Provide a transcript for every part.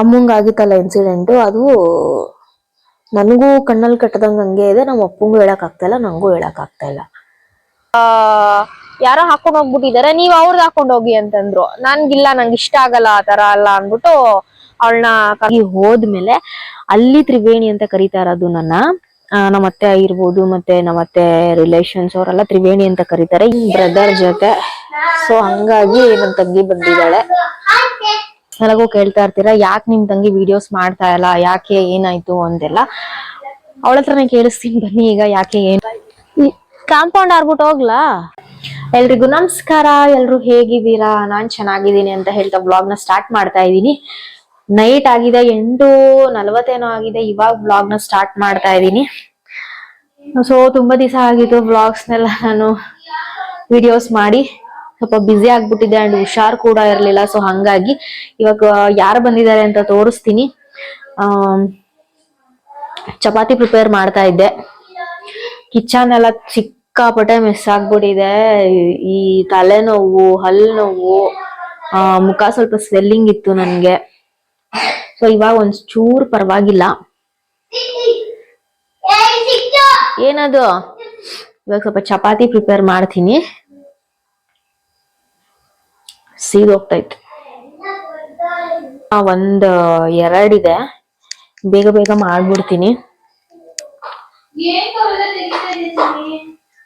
ಅಮ್ಮಂಗ್ ಆಗಿತ್ತಲ್ಲ ಇನ್ಸಿಡೆಂಟು ಅದು ನನಗೂ ಕಣ್ಣಲ್ಲಿ ಕಟ್ಟದಂಗೆ ಹಂಗೆ ಇದೆ. ನಮ್ಮ ಅಪ್ಪಂಗೂ ಹೇಳಕ್ ಆಗ್ತಾ ಇಲ್ಲ, ನಂಗೂ ಹೇಳಕ್ ಆಗ್ತಾ ಇಲ್ಲ. ಯಾರೋ ಹಾಕೊಂಡು ಹೋಗ್ಬಿಟ್ಟಿದ್ದಾರೆ. ನೀವ್ ಅವ್ರದ್ದು ಹಾಕೊಂಡು ಹೋಗಿ ಅಂತಂದ್ರು. ನನ್ಗಿಲ್ಲ, ನಂಗೆ ಇಷ್ಟ ಆಗಲ್ಲ, ಆ ತರ ಅಲ್ಲ ಅಂದ್ಬಿಟ್ಟು ಅವಳನ್ನ ಹೋದ್ಮೇಲೆ ಅಲ್ಲಿ ತ್ರಿವೇಣಿ ಅಂತ ಕರೀತಾ ಇರೋದು ನನ್ನ. ನಮ್ಮ ಅತ್ತೆ ಆಗಿರ್ಬೋದು, ಮತ್ತೆ ನಮ್ಮ ಅತ್ತೆ ರಿಲೇಷನ್ಸ್ ಅವರೆಲ್ಲ ತ್ರಿವೇಣಿ ಅಂತ ಕರೀತಾರೆ. ಬ್ರದರ್ ಜೊತೆ. ಸೊ ಹಂಗಾಗಿ ನನ್ನ ತಂಗಿ ಬಂದಿದ್ದಾಳೆ. ನನಗೂ ಕೇಳ್ತಾ ಇರ್ತೀರಾ, ಯಾಕೆ ನಿಮ್ ತಂಗಿ ವಿಡಿಯೋಸ್ ಮಾಡ್ತಾ ಇಲ್ಲ, ಯಾಕೆ ಏನಾಯ್ತು ಅಂದೆಲ್ಲ ಅವಳ ಹತ್ರನೇ ಕೇಳಿಸ್ತೀನಿ ಬನ್ನಿ ಈಗ ಯಾಕೆ ಏನ್. ಕಾಂಪೌಂಡ್ ಆರ್ಬಿಟ್ಟು ಹೋಗ್ಲಾ? ಎಲ್ರಿಗೂ ನಮಸ್ಕಾರ, ಎಲ್ರು ಹೇಗಿದ್ದೀರಾ? ನಾನ್ ಚೆನ್ನಾಗಿದ್ದೀನಿ ಅಂತ ಹೇಳ್ತಾ ಬ್ಲಾಗ್ನ ಸ್ಟಾರ್ಟ್ ಮಾಡ್ತಾ ಇದ್ದೀನಿ. ನೈಟ್ ಆಗಿದೆ, ಎಂಟು ನಲ್ವತ್ತೇನೋ ಆಗಿದೆ, ಇವಾಗ ಬ್ಲಾಗ್ನ ಸ್ಟಾರ್ಟ್ ಮಾಡ್ತಾ ಇದ್ದೀನಿ. ಸೊ ತುಂಬಾ ದಿವಸ ಆಗಿತ್ತು ಬ್ಲಾಗ್ಸ್ ನೆಲ್ಲ ನಾನು ವಿಡಿಯೋಸ್ ಮಾಡಿ. ಸ್ವಲ್ಪ ಬ್ಯುಸಿ ಆಗ್ಬಿಟ್ಟಿದೆ ಅಂಡ್ ಹುಷಾರ್ ಕೂಡ ಇರ್ಲಿಲ್ಲ. ಸೊ ಹಂಗಾಗಿ ಇವಾಗ ಯಾರು ಬಂದಿದ್ದಾರೆ ಅಂತ ತೋರಿಸ್ತೀನಿ. ಆ ಚಪಾತಿ ಪ್ರಿಪೇರ್ ಮಾಡ್ತಾ ಇದ್ದೆ. ಕಿಚನ್ ಎಲ್ಲ ಸಿಕ್ಕಾಪಟ್ಟೆ ಮಿಸ್ ಆಗ್ಬಿಟ್ಟಿದೆ. ಈ ತಲೆನೋವು ಹಲ್ಲು ನೋವು ಆ, ಮುಖ ಸ್ವಲ್ಪ ಸ್ವೆಲ್ಲಿಂಗ್ ಇತ್ತು ನನ್ಗೆ. ಸೊ ಇವಾಗ ಒಂದ್ ಚೂರ್ ಪರವಾಗಿಲ್ಲ ಏನದು? ಇವಾಗ ಸ್ವಲ್ಪ ಚಪಾತಿ ಪ್ರಿಪೇರ್ ಮಾಡ್ತೀನಿ. ಸೀದೋಗ್ತೈತೆ ಆ, ಒಂದ್ ಎರಡಿದೆ ಬೇಗ ಬೇಗ ಮಾಡ್ಬಿಡ್ತೀನಿ.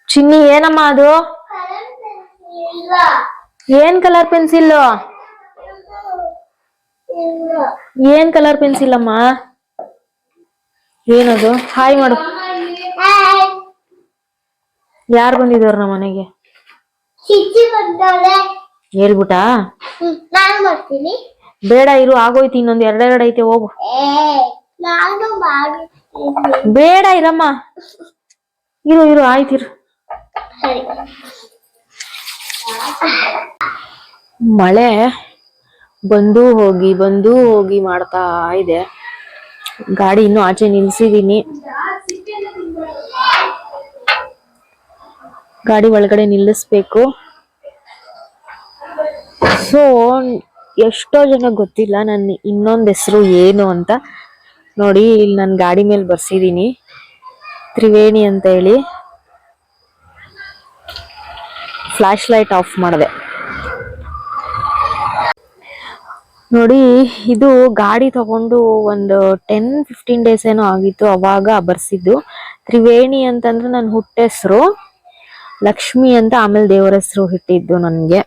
ಚಿನ್ನಿ ಏನಮ್ಮ ಅದು? ಏನ್ ಕಲರ್ ಪೆನ್ಸಿಲ್? ಏನ್ ಕಲರ್ ಪೆನ್ಸಿಲ್ ಅಮ್ಮ? ಏನದು? ಹಾಯ್ ಮಾಡು. ಯಾರು ಬಂದಿದಾರ ನಮ್ಮ ಮನೆಗೆ ಹೇಳ್ಬಿಟಾ? ನಾನು ಬೇಡ ಇರು ಆಗೋಯ್ತು ಇನ್ನೊಂದ್ ಎರಡೆರಡು ಐತೆ ಹೋಗು. ನಾನು ಬೇಡ ಇರಮ್ಮ. ಇರು ಇರು ಆಯ್ತಿರು ಸರಿ. ಮಳೆ ಬಂದು ಹೋಗಿ ಬಂದು ಹೋಗಿ ಮಾಡ್ತಾ ಇದೆ. ಗಾಡಿ ಇನ್ನು ಆಚೆ ನಿಲ್ಸಿದೀನಿ ಗಾಡಿ ಒಳಗಡೆ ನಿಲ್ಲಿಸ್ಬೇಕು. ಸೊ ಎಷ್ಟೋ ಜನ ಗೊತ್ತಿಲ್ಲ ನನ್ನ ಇನ್ನೊಂದು ಹೆಸರು ಏನು ಅಂತ. ನೋಡಿ, ಇಲ್ಲಿ ನಾನು ಗಾಡಿ ಮೇಲೆ ಬರ್ಸಿದ್ದೀನಿ ತ್ರಿವೇಣಿ ಅಂತ ಹೇಳಿ. ಫ್ಲ್ಯಾಶ್ ಲೈಟ್ ಆಫ್ ಮಾಡಿದೆ. ನೋಡಿ, ಇದು ಗಾಡಿ ತಗೊಂಡು ಒಂದು ಟೆನ್ ಫಿಫ್ಟೀನ್ ಡೇಸ್ ಏನೋ ಆಗಿತ್ತು, ಅವಾಗ ಬರ್ಸಿದ್ದು. ತ್ರಿವೇಣಿ ಅಂತಂದ್ರೆ ನನ್ನ ಹುಟ್ಟೆಸ್ರು. ಲಕ್ಷ್ಮಿ ಅಂತ ಆಮೇಲೆ ದೇವರ ಹೆಸರು ಹಿಟ್ಟಿದ್ದು ನನಗೆ.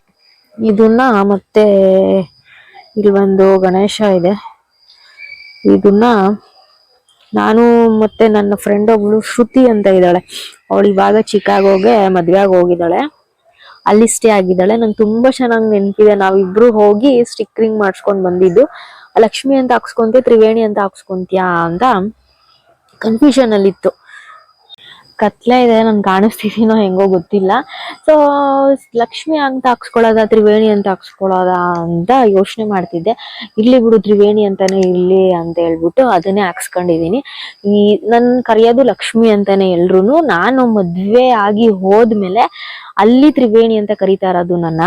ಇದನ್ನ ಮತ್ತೆ ಇಲ್ಲಿ ಒಂದು ಗಣೇಶ ಇದೆ. ಇದನ್ನ ನಾನು ಮತ್ತೆ ನನ್ನ ಫ್ರೆಂಡ್ ಒಬ್ಳು ಶ್ರುತಿ ಅಂತ ಇದ್ದಾಳೆ. ಅವಳು ಇವಾಗ ಚಿಕಾಗೋಗೆ ಮದ್ವೆ ಆಗಿ ಹೋಗಿದ್ದಾಳೆ. ಅಲ್ಲಿ ಸ್ಟೇ ಆಗಿದ್ದಾಳೆ. ನಂಗೆ ತುಂಬಾ ಚೆನ್ನಾಗಿ ನೆನಪಿದೆ. ನಾವಿಬ್ರು ಹೋಗಿ ಸ್ಟಿಕ್ಕರಿಂಗ್ ಮಾಡಿಸ್ಕೊಂಡು ಬಂದಿದ್ದು. ಲಕ್ಷ್ಮಿ ಅಂತ ಹಾಕ್ಸ್ಕೊಂತೀಯ, ತ್ರಿವೇಣಿ ಅಂತ ಹಾಕ್ಸ್ಕೊಂತೀಯಾ ಅಂತ ಕನ್ಫ್ಯೂಷನ್ ಅಲ್ಲಿ ಇತ್ತು ಕತ್ಲೆ ಇದೆ, ನನ್ ಕಾಣಿಸ್ತಿದೀನೋ ಹೆಂಗೋ ಗೊತ್ತಿಲ್ಲ. ಸೊ ಲಕ್ಷ್ಮಿ ಅಂತ ಹಾಕ್ಸ್ಕೊಳ್ಳೋದ, ತ್ರಿವೇಣಿ ಅಂತ ಹಾಕ್ಸ್ಕೊಳ್ಳೋದ ಅಂತ ಯೋಚನೆ ಮಾಡ್ತಿದ್ದೆ. ಇಲ್ಲಿ ಬಿಡು ತ್ರಿವೇಣಿ ಅಂತಾನೆ ಇರ್ಲಿ ಅಂತ ಹೇಳ್ಬಿಟ್ಟು ಅದನ್ನೇ ಹಾಕ್ಸ್ಕೊಂಡಿದೀನಿ. ಈ ನನ್ ಕರೆಯೋದು ಲಕ್ಷ್ಮಿ ಅಂತಾನೆ ಎಲ್ರು ನಾನು ಮದ್ವೆ ಆಗಿ ಹೋದ್ಮೇಲೆ ಅಲ್ಲಿ ತ್ರಿವೇಣಿ ಅಂತ ಕರಿತಾ ಇರೋದು ನನ್ನ.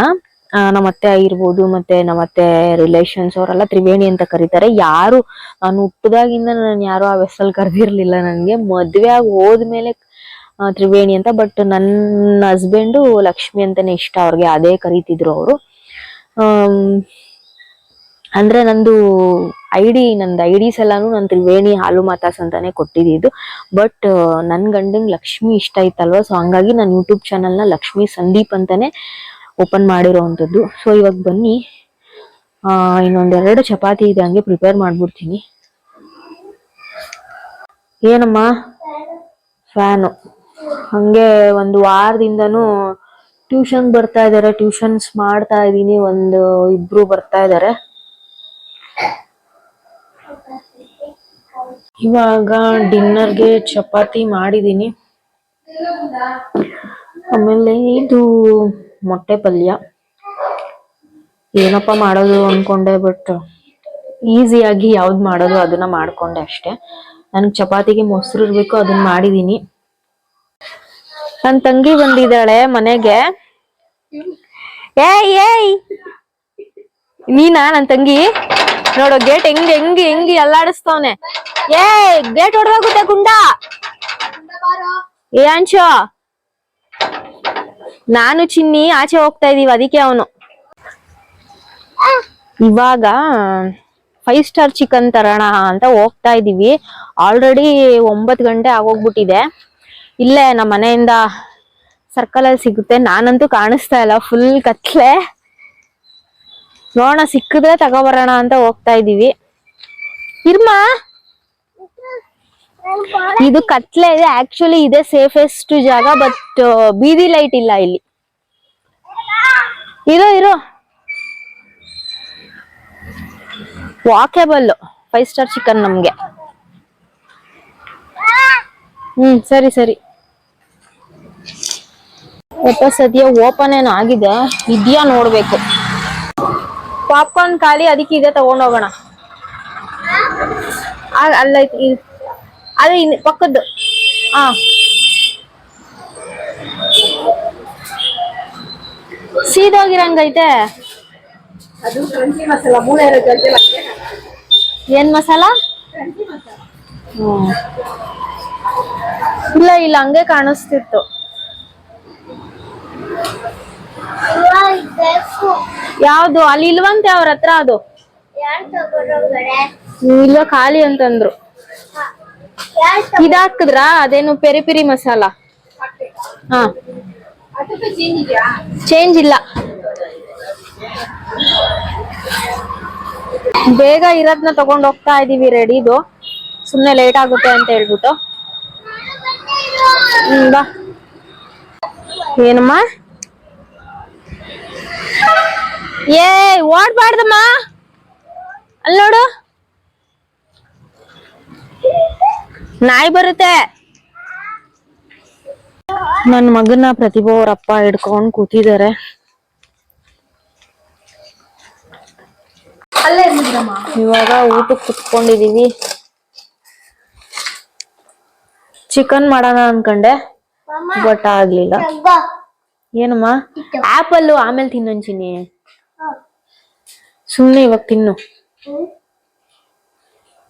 ನಮ್ಮ ಅತ್ತೆ ಆಗಿರ್ಬೋದು, ಮತ್ತೆ ನಮ್ಮ ಅತ್ತೆ ರಿಲೇಷನ್ಸ್ ಅವರೆಲ್ಲ ತ್ರಿವೇಣಿ ಅಂತ ಕರೀತಾರೆ. ಯಾರು, ನಾನು ಹುಟ್ಟದಾಗಿಂದ ನಾನು ಯಾರು ಆ ವೆಸಲ್ ಕರೆದಿರ್ಲಿಲ್ಲ ನನಗೆ ಮದ್ವೆ ಆಗಿ ಹೋದ್ಮೇಲೆ ತ್ರಿವೇಣಿ ಅಂತ. ಬಟ್ ನನ್ನ ಹಸ್ಬೆಂಡು ಲಕ್ಷ್ಮಿ ಅಂತಾನೆ ಇಷ್ಟ ಅವ್ರಿಗೆ. ಅದೇ ಕರೀತಿದ್ರು ಅವರು. ಅಂದ್ರೆ ನಂದು ಐ ಡಿ ನಂದು ಐ ಡಿಸ್ ಎಲ್ಲಾನು ನಾನು ತ್ರಿವೇಣಿ ಹಾಲು ಮಾತಾಸ್ ಅಂತಾನೆ ಕೊಟ್ಟಿದ್ದು ಬಟ್ ನನ್ ಗಂಡಂಗ್ ಲಕ್ಷ್ಮಿ ಇಷ್ಟ ಇತ್ತಲ್ವಾ ಸೊ ಹಂಗಾಗಿ ನಾನು ಯೂಟ್ಯೂಬ್ ಚಾನಲ್ನ ಲಕ್ಷ್ಮಿ ಸಂದೀಪ್ ಅಂತಾನೆ ಓಪನ್ ಮಾಡಿರೋವಂಥದ್ದು. ಸೊ ಇವಾಗ ಬನ್ನಿ. ಆ ಇನ್ನೊಂದೆರಡು ಚಪಾತಿ ಇದೆ, ಹಂಗೆ ಪ್ರಿಪೇರ್ ಮಾಡ್ಬಿಡ್ತೀನಿ. ಏನಮ್ಮ? ಫ್ಯಾನು ಹಂಗೆ ಒಂದು ವಾರದಿಂದನೂ ಟ್ಯೂಷನ್ ಬರ್ತಾ ಇದಾರೆ ಟ್ಯೂಷನ್ಸ್ ಮಾಡ್ತಾ ಇದೀನಿ ಒಂದು ಇಬ್ರು ಬರ್ತಾ ಇದಾರೆ. ಇವಾಗ ಡಿನ್ನರ್ಗೆ ಚಪಾತಿ ಮಾಡಿದೀನಿ ಆಮೇಲೆ ಇದು ಮೊಟ್ಟೆ ಪಲ್ಯ. ಏನಪ್ಪ ಮಾಡೋದು ಅನ್ಕೊಂಡೆ ಬಟ್ ಈಸಿಯಾಗಿ ಯಾವ್ದು ಮಾಡೋದು ಅದನ್ನ ಮಾಡ್ಕೊಂಡೆ ಅಷ್ಟೇ. ನನಗೆ ಚಪಾತಿಗೆ ಮೊಸರು ಇರ್ಬೇಕು ಅದನ್ನ ಮಾಡಿದೀನಿ. ನನ್ ತಂಗಿ ಬಂದಿದ್ದಾಳೆ ಮನೆಗೆ. ಏಯ್ ಏಯ್! ನೀನಾ ನನ್ ತಂಗಿ? ನೋಡು, ಗೇಟ್ ಹೆಂಗ್ ಹೆಂಗ್ ಹೆಂಗ್ ಅಲ್ಲಾಡಿಸ್ತಾವನೆ. ಏಯ್, ಗೇಟ್ ಹೊಡೆದೋಗುತ್ತೆ ಗುಂಡ. ಏ, ಅಂಚೋ. ನಾನು ಚಿನ್ನಿ, ಆಚೆ ಹೋಗ್ತಾ ಇದೀವಿ, ಅದಕ್ಕೆ ಅವನು. ಇವಾಗ ಫೈವ್ ಸ್ಟಾರ್ ಚಿಕನ್ ತರೋಣ ಅಂತ ಹೋಗ್ತಾ ಇದೀವಿ. ಆಲ್ರೆಡಿ ಒಂಬತ್ತು ಗಂಟೆ ಆಗೋಗ್ಬಿಟ್ಟಿದೆ. ಇಲ್ಲೇ ನಮ್ಮ ಮನೆಯಿಂದ ಸರ್ಕಲ್ ಅಲ್ಲಿ ಸಿಗುತ್ತೆ. ನಾನಂತೂ ಕಾಣಿಸ್ತಾ ಇಲ್ಲ ಫುಲ್ ಕತ್ಲೆ. ನೋಡೋಣ, ಸಿಕ್ಕಿದ್ರೆ ತಗೋಬರೋಣ ಅಂತ ಹೋಗ್ತಾ ಇದೀವಿ. ಇರ್ಮ? ಇದು ಕತ್ಲೆ ಇದೆ. ಆಕ್ಚುಲಿ ಇದೆ ಸೇಫೆಸ್ಟ್ ಜಾಗ ಬಟ್ ಬೀದಿ ಲೈಟ್ ಇಲ್ಲ ಇಲ್ಲಿ. ಇರೋ ಇರೋ. ವಾಕೇಬಲ್ ಫೈವ್ ಸ್ಟಾರ್ ಚಿಕನ್ ನಮ್ಗೆ. ಹ್ಮ್, ಸರಿ ಸರಿ. ಒಪ್ಪ ಸದ್ಯ ಓಪನ್ ಏನೋ ಆಗಿದೆ, ಇದೆಯಾ ನೋಡ್ಬೇಕು. ಪಾಪ್ಕಾರ್ನ್ ಖಾಲಿ, ಅದಕ್ಕೆ ಇದೆ ತಗೊಂಡೋಗೋಣ ಅಲ್ಲ ಅದೇ ಪಕ್ಕದ್ದು. ಹಾ ಸೀದೋಗಿರಂಗೈತೆ. ಏನ್ ಮಸಾಲ. ಇಲ್ಲ ಇಲ್ಲ, ಹಂಗೆ ಕಾಣಿಸ್ತಿತ್ತು. ಯಾವ್ದು? ಅಲ್ಲಿ ಇಲ್ವಂತೆ ಅವ್ರ ಹತ್ರ ಅದು? ಇಲ್ವ ಖಾಲಿ ಅಂತಂದ್ರು. ಇದಾಕಿದ್ರ ಅದೇನು ಪೆರಿ ಪೆರಿ ಮಸಾಲ? ಹಾ. ಚೇಂಜ್ ಇಲ್ಲ. ಬೇಗ ಇರೋದ್ನ ತಗೊಂಡ್ ಹೋಗ್ತಾ ಇದೀವಿ ರೆಡಿದು ಸುಮ್ನೆ ಲೇಟ್ ಆಗುತ್ತೆ ಅಂತ ಹೇಳ್ಬಿಟ್ಟು. ಬಾ. ಏನಮ್ಮ? ಏ ಓಡ್ಬಾರ್ದಮ್ಮ. ಅಲ್ಲಿ ನೋಡು. ನಾಯಿ ಬರುತ್ತೆ. ನನ್ ಮಗನ ಪ್ರತಿಭಾ ಅವ್ರ ಅಪ್ಪ ಹಿಡ್ಕೊಂಡ್ ಕೂತಿದ್ದಾರೆ. ಇವಾಗ ಊಟಕ್ಕೆ ಕುತ್ಕೊಂಡಿದೀವಿ. ಚಿಕನ್ ಮಾಡೋಣ ಅನ್ಕಂಡೆ ಬಟ್ ಆಗ್ಲಿಲ್ಲ. ಏನಮ್ಮ? ಆಪಲ್ ಆಮೇಲೆ ತಿನ್ನಂಚಿನಿ ಸುಮ್ನೆ ಇವಾಗ ತಿನ್ನು.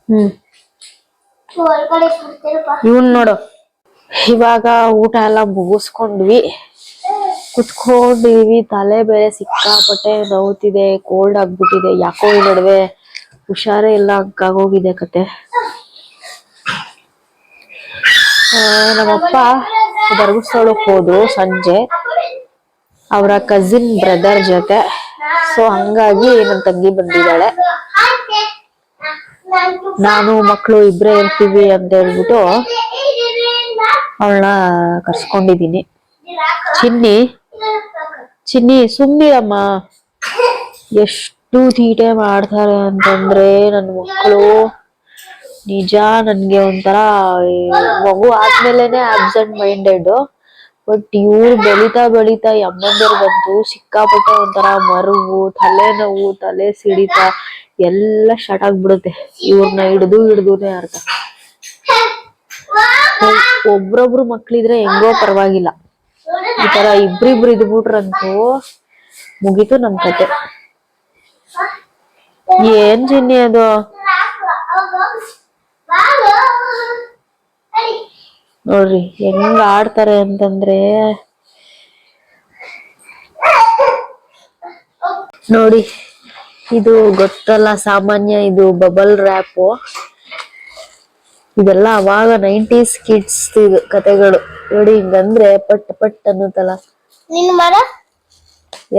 ಹ್ಮ್. ಇವನ್ ನೋಡು. ಇವಾಗ ಊಟ ಎಲ್ಲ ಮುಗಿಸ್ಕೊಂಡ್ವಿ. ಕುತ್ಕೊಂಡಿವಿ ತಲೆ ಬೇರೆ ಸಿಕ್ಕಾಪಟ್ಟೆ ನೋವ್ತಿದೆ ಕೋಲ್ಡ್ ಆಗ್ಬಿಟ್ಟಿದೆ ಯಾಕೋ ಈ ನಡುವೆ ಹುಷಾರೇ ಇಲ್ಲ ಹೋಗಿದೆ ಕತೆ. ನಮ್ಮಪ್ಪ ಧರ್ಮಸ್ಥಳಕ್ಕೆ ಹೋದ್ರು ಸಂಜೆ. ಅವರ ಕಸಿನ್ ಬ್ರದರ್ ಜೊತೆ. ಸೊ ಹಂಗಾಗಿ ನನ್ ತಂಗಿ ಬಂದಿದ್ದಾಳೆ. ನಾನು ಮಕ್ಕಳು ಇಬ್ರೇ ಇರ್ತೀವಿ ಅಂತ ಹೇಳ್ಬಿಟ್ಟು ಅವಳನ್ನ ಕರ್ಸ್ಕೊಂಡಿದೀನಿ ಚಿನ್ನಿ ಚಿನ್ನಿ ಸುಮ್ಮಿರಮ್ಮ ಎಷ್ಟು ತೀಟೆ ಮಾಡ್ತಾರೆ ಅಂತಂದ್ರೆ ನನ್ನ ಮಕ್ಕಳು ನಿಜ ನನ್ಗೆ ಒಂಥರ ಮಗು ಆದ್ಮೇಲೆನೆ ಅಬ್ಸೆಂಟ್ ಮೈಂಡೆಡ್ ಬಟ್ ಇವ್ರು ಬೆಳೀತಾ ಬೆಳೀತಾ ಬಂದು ಬಂತು ಸಿಕ್ಕಾಪಟ್ಟೆ ಒಂಥರ ಮರುವು ತಲೆನೋವು ತಲೆ ಸಿಡಿತ ಎಲ್ಲ ಸ್ಟಾರ್ಟ್ ಆಗ್ಬಿಡುತ್ತೆ. ಇವ್ರನ್ನ ಹಿಡ್ದು ಹಿಡ್ದುನೆ ಅರ್ಥ. ಒಬ್- ಒಬ್ರೊಬ್ರು ಮಕ್ಳಿದ್ರೆ ಹೆಂಗೋ ಪರವಾಗಿಲ್ಲ. ಈ ತರ ಇಬ್ರಿಬ್ರು ಇದ್ಬಿಟ್ರಂತೂ ಮುಗೀತು ನಮ್ ಕತೆ. ಏನ್ ಚಿನ್ನಿ ಅದು? ನೋಡ್ರಿ ಹೆಂಗ್ ಆಡ್ತಾರೆ ಅಂತಂದ್ರೆ. ನೋಡಿ ಇದು ಗೊತ್ತಲ್ಲ ಸಾಮಾನ್ಯ ಇದು ಬಬಲ್ ರ್ಯಾಪ್ ಇದೆಲ್ಲ ಅವಾಗ ನೈಂಟೀಸ್ ಕಿಡ್ಸ್ ಇದು ಕತೆಗಳು. ನೋಡಿ ಹಿಂಗಂದ್ರೆ ಪಟ್ ಪಟ್ ಅನ್ನುತ್ತಲ್ಲ. ಮರ?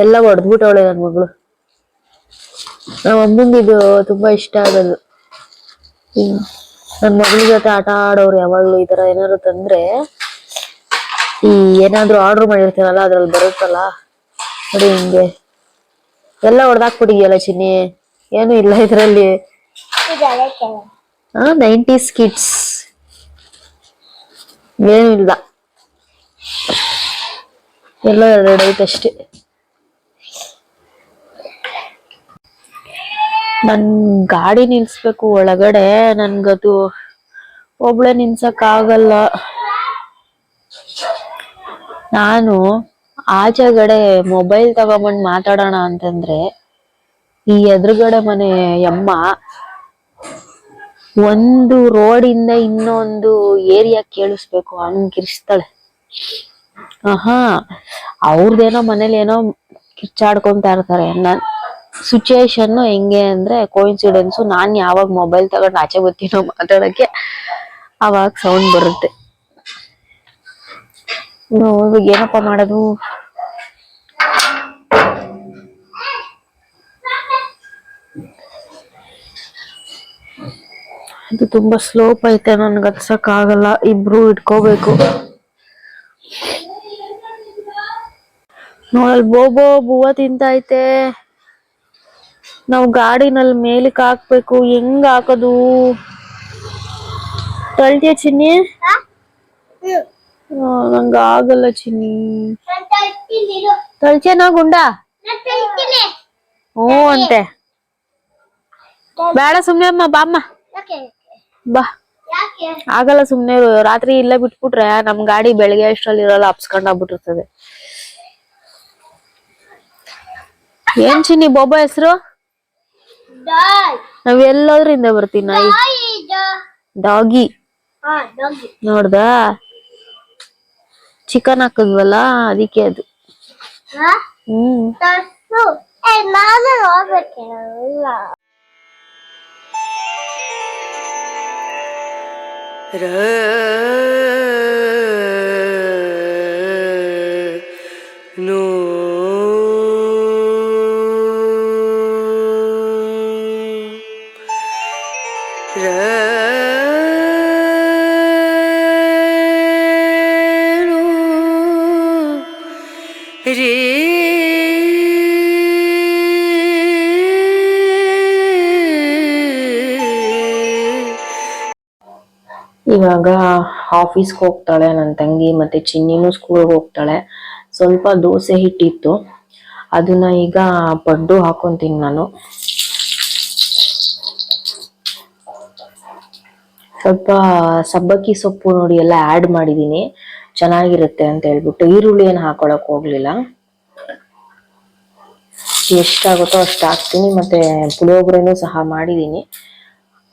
ಎಲ್ಲ ಹೊಡೆದ್ಬಿಟ್ಟವಳೆ ನನ್ ಮಗಳು. ನಮ್ಮ ಅಮ್ಮಂಗೆ ಇದು ತುಂಬಾ ಇಷ್ಟ ಆಗೋದು. ನನ್ ಮಗಳ ಜೊತೆ ಆಟ ಆಡೋರು ಯಾವಾಗ್ಲೂ ಈ ತರ ಏನಾದ್ರು ತಂದ್ರೆ ಈ ಏನಾದ್ರು ಆರ್ಡರ್ ಮಾಡಿರ್ತೀನಲ್ಲ, ಅದ್ರಲ್ಲಿ ಬರುತ್ತಲ್ಲ? ನೋಡಿ ಹಿಂಗೆ. ಎಲ್ಲ ಹೊಡೆದಾಕ್ಬಿಟ್ಟಿದ್ಯಲ್ಲ ಚಿನ್ನಿ. ಏನು ಇಲ್ಲ ಇದರಲ್ಲಿ. Nineties kids. ಏನು ಇಲ್ಲ. ಎಲ್ಲ ಎರಡು ಐತೆ ಅಷ್ಟೇ ನನ್ ಗಾಡಿ ನಿಲ್ಸ್ಬೇಕು ಒಳಗಡೆ, ನನ್ಗದು ಒಬ್ಳೆ ನಿಲ್ಸಕ್ ಆಗಲ್ಲ ನಾನು ಆಚೆಗಡೆ ಮೊಬೈಲ್ ತಗೊಂಬಂದ್ ಮಾತಾಡೋಣ ಅಂತಂದ್ರೆ, ಈ ಎದುರುಗಡೆ ಮನೆ ಯಮ್ಮ ಒಂದು ರೋಡಿಂದ ಇನ್ನೊಂದು ಏರಿಯಾ ಕೇಳಿಸ್ಬೇಕು ಹಂಗ್ ಕಿರ್ಸ್ತಾಳೆ ಆಹಾ ಅವ್ರದ್ದೇನೋ ಮನೇಲಿ ಏನೋ ಕಿರ್ಚಾಡ್ಕೊಂತ ಇರ್ತಾರೆ. ನನ್ ಸಿಚುಯೇಷನ್ ಹೆಂಗೆ ಅಂದ್ರೆ ಕೋಇನ್ಸಿಡೆನ್ಸ್ ನಾನ್ ಯಾವಾಗ ಮೊಬೈಲ್ ತಗೊಂಡ್ ಆಚೆ ಬರ್ತೀನೋ ಮಾತಾಡಕ್ಕೆ ಅವಾಗ ಸೌಂಡ್ ಬರುತ್ತೆ. ಏನಪ್ಪ ಮಾಡೋದು? ಇದು ತುಂಬಾ ಸ್ಲೋಪ್ ಐತೆ, ನನ್ಗೆ ಹತ್ಸಕ್ ಆಗಲ್ಲ. ಇಬ್ರು ಇಟ್ಕೋಬೇಕು. ನೋಡಲ್, ಬೋಬೋ, ಬೂವ ತಿಂತೈತೆ ನಾವ್ ಗಾಡಿನಲ್ಲಿ ಮೇಲಕ್ ಹಾಕ್ಬೇಕು ಹೆಂಗ್ ಹಾಕೋದು ತಳ್ತಿಯ ಚಿನ್ನಿ ಹ್ಮ್ ಆ, ನಂಗ್ ಆಗಲ್ಲ ಚಿನ್ನಿ ನಾನ್ ತರ್ತೀನಿ ಇರು. ತಳ್ತಿಯನೋ ಗುಂಡ ನಾನ್ ತರ್ತೀನಿ. ಹ್ಞೂ ಅಂತೆ ಬೇಡ ಸುಮ್ನೆ ಅಮ್ಮ ಬಾಮ್ಮ ಯಾಕೆ ಬಾ ಯಾಕೆ ಆಗಲ್ಲ ಸುಮ್ನೆ ಇರು. ರಾತ್ರಿ ಇಲ್ಲೇ ಬಿಟ್ಬಿಟ್ರೆ ನಮ್ ಗಾಡಿ ಬೆಳಿಗ್ಗೆ ಅಷ್ಟ್ರಲ್ಲಿ ಇರಲ್ಲ ಅಪ್ಸ್ಕೊಂಡ್ ಆಗ್ಬಿಟ್ಟಿರ್ತದೆ ಏನ್ ಚಿನ್ನಿ ಬೋಬೋ ಹೆಸರು ನಾವ್ ಎಲ್ಲೋದ್ರಿಂದ ಬರ್ತೀವಿ ನಾಯಿ. ಡಾಗಿ ಹಾ ಡಾಗಿ ನೋಡ್ದ? ಚಿಕನ್ ಹಾಕಿದ್ವಲ್ಲ ಅದಕ್ಕೆ ಅದು. ಹಾ ಹ್ಮ್. ತರ್ಸು. ಇವಾಗ ಆಫೀಸ್ಗೆ ಹೋಗ್ತಾಳೆ ನನ್ನ ತಂಗಿ ಮತ್ತೆ ಚಿನ್ನಿನೂ ಸ್ಕೂಲ್ಗೆ ಹೋಗ್ತಾಳೆ. ಸ್ವಲ್ಪ ದೋಸೆ ಹಿಟ್ಟಿತ್ತು. ಅದನ್ನ ಈಗ ಪಡ್ಡು ಹಾಕೊತೀನಿ ನಾನು. ಸ್ವಲ್ಪ ಸಬ್ಬಕ್ಕಿ ಸೊಪ್ಪು ನೋಡಿ ಎಲ್ಲ ಆ್ಯಡ್ ಮಾಡಿದ್ದೀನಿ ಚೆನ್ನಾಗಿರುತ್ತೆ ಅಂತ ಹೇಳ್ಬಿಟ್ಟು. ಈರುಳ್ಳಿ ಏನು ಹಾಕೊಳಕ್ ಹೋಗ್ಲಿಲ್ಲ. ಎಷ್ಟಾಗುತ್ತೋ ಅಷ್ಟು ಹಾಕ್ತೀನಿ. ಮತ್ತೆ ಪುಳಿಯೋಗರೆನೂ ಸಹ ಮಾಡಿದ್ದೀನಿ